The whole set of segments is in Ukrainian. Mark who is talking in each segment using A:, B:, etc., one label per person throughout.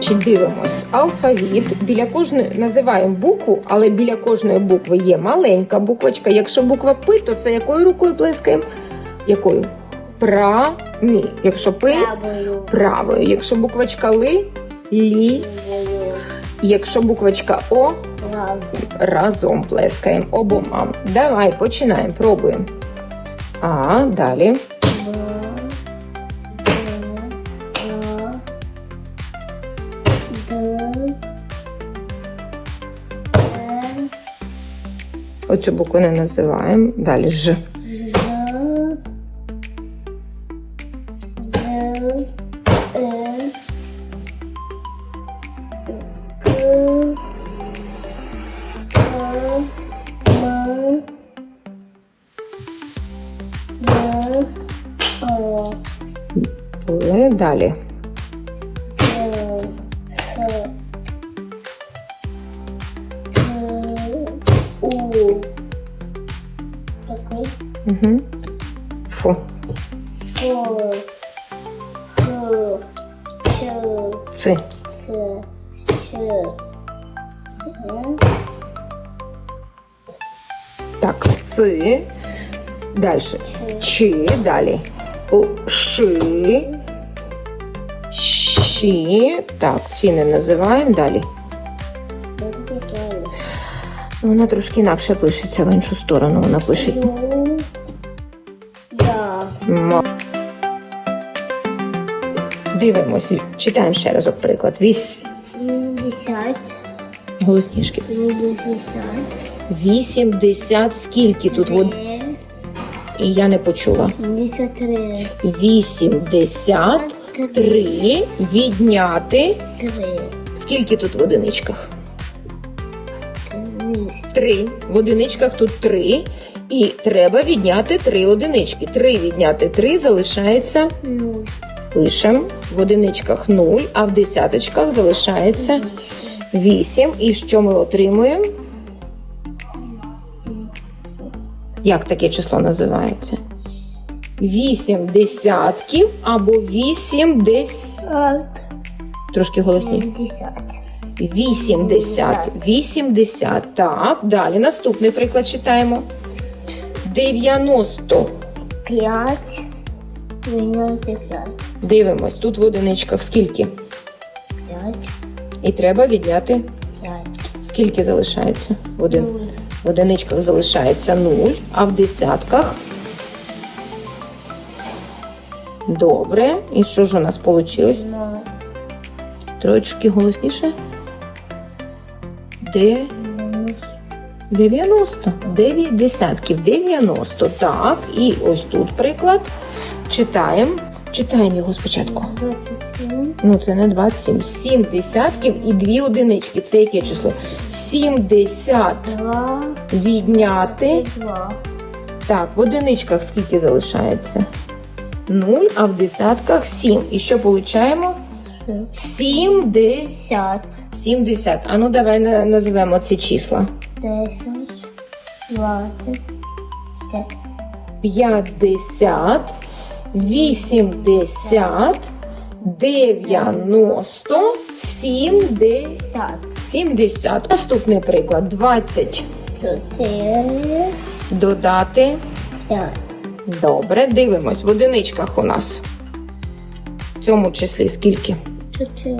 A: Чи дивимось алфавіт. Біля кожної називаємо букву, але біля кожної букви є маленька буквочка. Якщо буква П, то це якою рукою плескаємо? Якою? Прамі. Якщо П,
B: Правою.
A: правою. Якщо буквочка Ли, лі. Якщо буквочка О, разом плескаємо обома. Давай починаємо, пробуємо. А, далі. Оцю букву не називаємо. Далі Ж.
B: З. Е. К. К. М. М. О.
A: Були. Далі.
B: Ц. Ч.
A: Так. Далі.
B: Ч.
A: Чи. Далі. У, Ши. Щі. Так, ці не називаємо. Далі.
B: Не знаю.
A: Вона трошки інакше пишеться в іншу сторону. Вона пише.
B: Я.
A: Мо. Дивимось. Читаємо ще разок приклад. Вісь.
B: Вісімдесят.
A: Голосніше.
B: Вісімдесят.
A: 80 скільки тут? От, і я не почула.
B: Вісімдесят три.
A: 83 відняти.
B: Три.
A: Скільки тут в одиничках?
B: Три.
A: Три. В одиничках тут три. І треба відняти три одинички. Три відняти три залишається.
B: Нуль.
A: Пишемо. В одиничках 0, а в десяточках залишається 8. І що ми отримуємо? Як таке число називається? 8 десятків або 8 десь. Трошки голосніше.
B: Вісімдесят.
A: 80. 80. Так, далі. Наступний приклад читаємо. 90.
B: Відняти.
A: Дивимось. Тут в одиничках скільки?
B: П'ять.
A: І треба відняти.
B: П'ять.
A: Скільки залишається? В, один...
B: Нуль.
A: в одиничках залишається 0, а в десятках. Добре. І що ж у нас вийшло?
B: Ноль.
A: Голосніше. Де? 90. 9 десятків. 90. Так. І ось тут приклад. Читаємо. Читаємо його спочатку.
B: Двадцять сім.
A: Ну, це не 27. 7 десятків і 2 одинички. Це яке число? 70
B: Два.
A: відняти.
B: Два.
A: Так, в одиничках скільки залишається? 0, а в десятках 7. І що получаємо? 7 де... 70. А ну давай на- назвемо ці числа.
B: Десять. Двадцять. П'ять.
A: 50, 80, 90, 70.
B: П'ять.
A: 70. Наступний приклад. 20.
B: Чотири.
A: Додати.
B: П'ять.
A: Добре, дивимось. В одиничках у нас. В цьому числі скільки?
B: Чотири.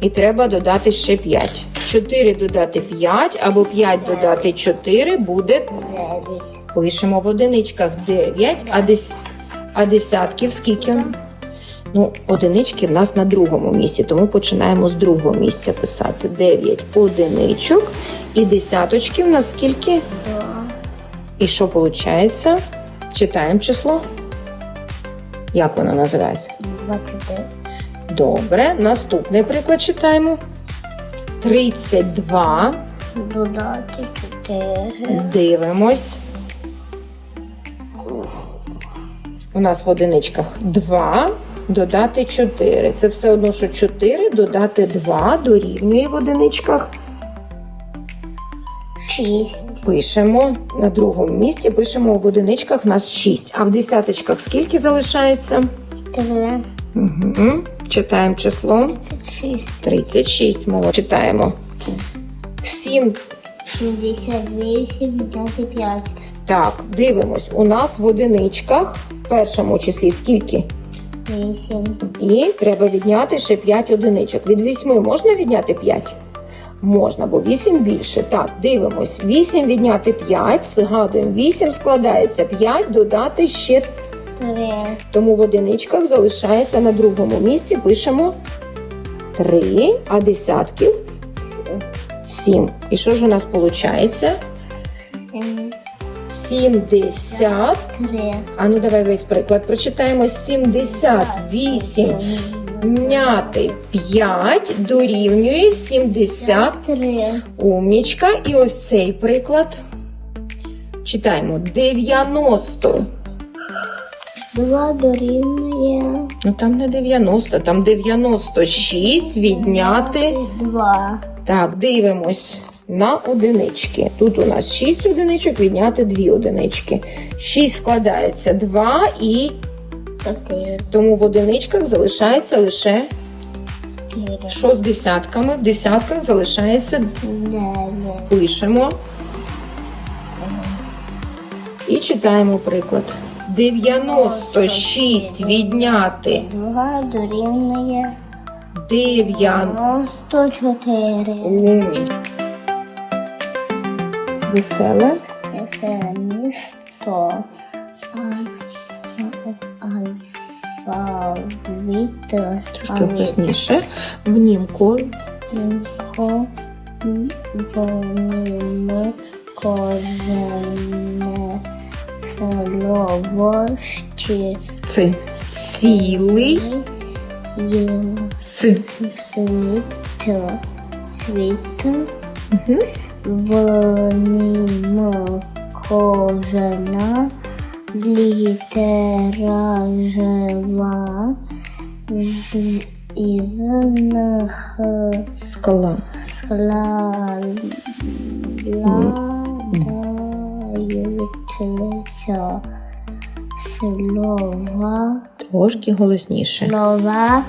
A: І треба додати ще 5. 4 додати 5 або 5 додати 4 буде
B: Дев'ять.
A: Пишемо в одиничках 9, а, дес... а десятків скільки? Ну, одинички в нас на другому місці, тому починаємо з другого місця писати. 9 одиничок. І десяточки в нас скільки?
B: Два.
A: І що виходить? Читаємо число. Як воно називається?
B: Двадцять дев'ять.
A: Добре. Наступний приклад читаємо. 32.
B: Додати чотири.
A: Дивимось. У нас в одиничках 2 додати 4. Це все одно, що 4 додати 2 дорівнює в одиничках.
B: Шість.
A: Пишемо на другому місці, пишемо в одиничках у нас 6. А в десяточках скільки залишається?
B: Три.
A: Угу. Читаємо число
B: 36.
A: 36. Молодь. Читаємо. 7.
B: 78 відняти 5.
A: Так, дивимось. У нас в одиничках в першому числі скільки?
B: 8.
A: І треба відняти ще 5 одиничок. Від 8 можна відняти 5? Можна, бо 8 більше. Так, дивимось. 8 відняти 5. Згадуємо, 8 складається 5, додати ще
B: 3.
A: Тому в одиничках залишається на другому місці. Пишемо 3, а десятків 7. І що ж у нас виходить? 70.
B: 3.
A: А ну давай весь приклад прочитаємо. 78 Няти 5 дорівнює 70.
B: 3.
A: Умнічка. І ось цей приклад. Читаємо 90.
B: 2 дорівнює
A: Ну там не 90, там 96 відняти.
B: 2.
A: Так, дивимось на одинички. Тут у нас 6 одиничок, відняти 2 одинички. 6 складається 2 і
B: 4.
A: тому в одиничках залишається лише
B: 4.
A: що з десятками. В десятках залишається
B: 9.
A: пишемо і читаємо приклад. 96 відняти
B: 2 дорівнює 94.
A: Умні. Веселе.
B: Це місто алфавіт.
A: Трошки голосніше. В нім ко-
B: Ко вони кожне слово ще
A: це цілий с.
B: світ. Світ.
A: Мгм.
B: Кожна літера жива, з- із них.
A: Скала.
B: складаються слова,
A: Трошки голосніше.
B: слова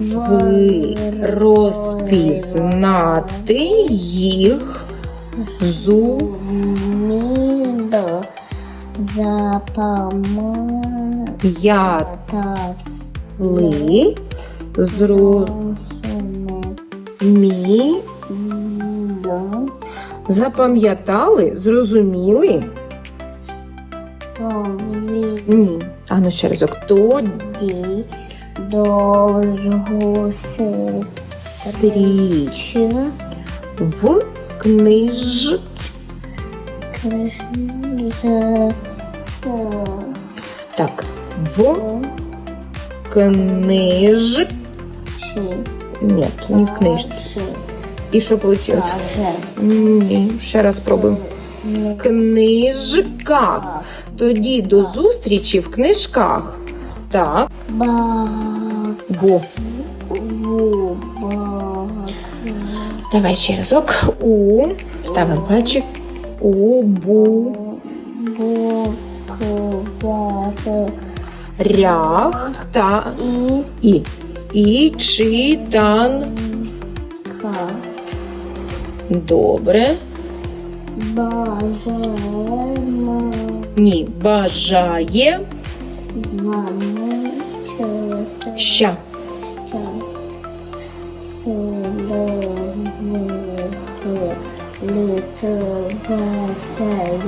A: Ви розпізнати їх зу
B: Зуміло запам'ятати
A: яли зрозуміло запам'ятали, зрозуміли? Ні. А ну ще разок. Тоді
B: довго
A: річ в книж Книж. так. В книж. Ні, не в книжці. І що вийшло? Ні, ще раз спробуємо. Книжках. Тоді до зустрічі в книжках. Так. Бо. Давай ще разок. У. Ставимо пальчик. У бу. Рях та
B: І
A: і. І читан.
B: ка
A: Добре.
B: бажаємо
A: Ні. Бажає.
B: мами через
A: Ща.
B: Літвеселе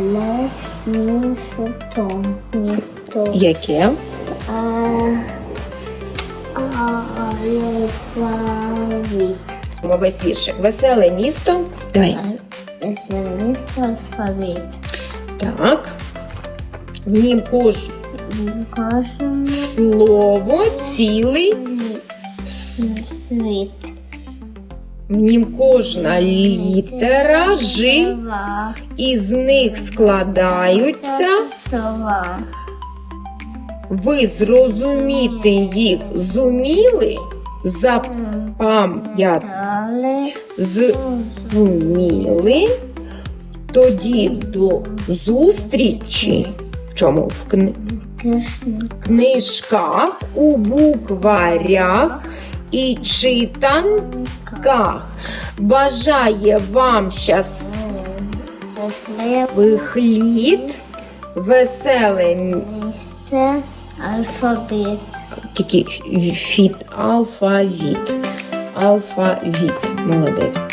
B: місто місто
A: Яке?
B: а алфавіт
A: Весь віршик. Веселе місто. Давай.
B: Веселе місто алфавіт
A: Так. Нім кож
B: кожен
A: слово цілий.
B: світ
A: нім кожна літера жи,
B: Слова.
A: із них складаються.
B: Слова.
A: Ви зрозуміти їх зуміли, запам'ят
B: Далі
A: зуміли. Тоді до зустрічі. В чому? В кни-
B: кишні
A: книжках, у букварях і читанках. Бажає вам щас
B: Щасливих
A: літ, веселе
B: місце. Алфавіт.
A: тільки фіт, алфавіт. Алфавіт. Молодець.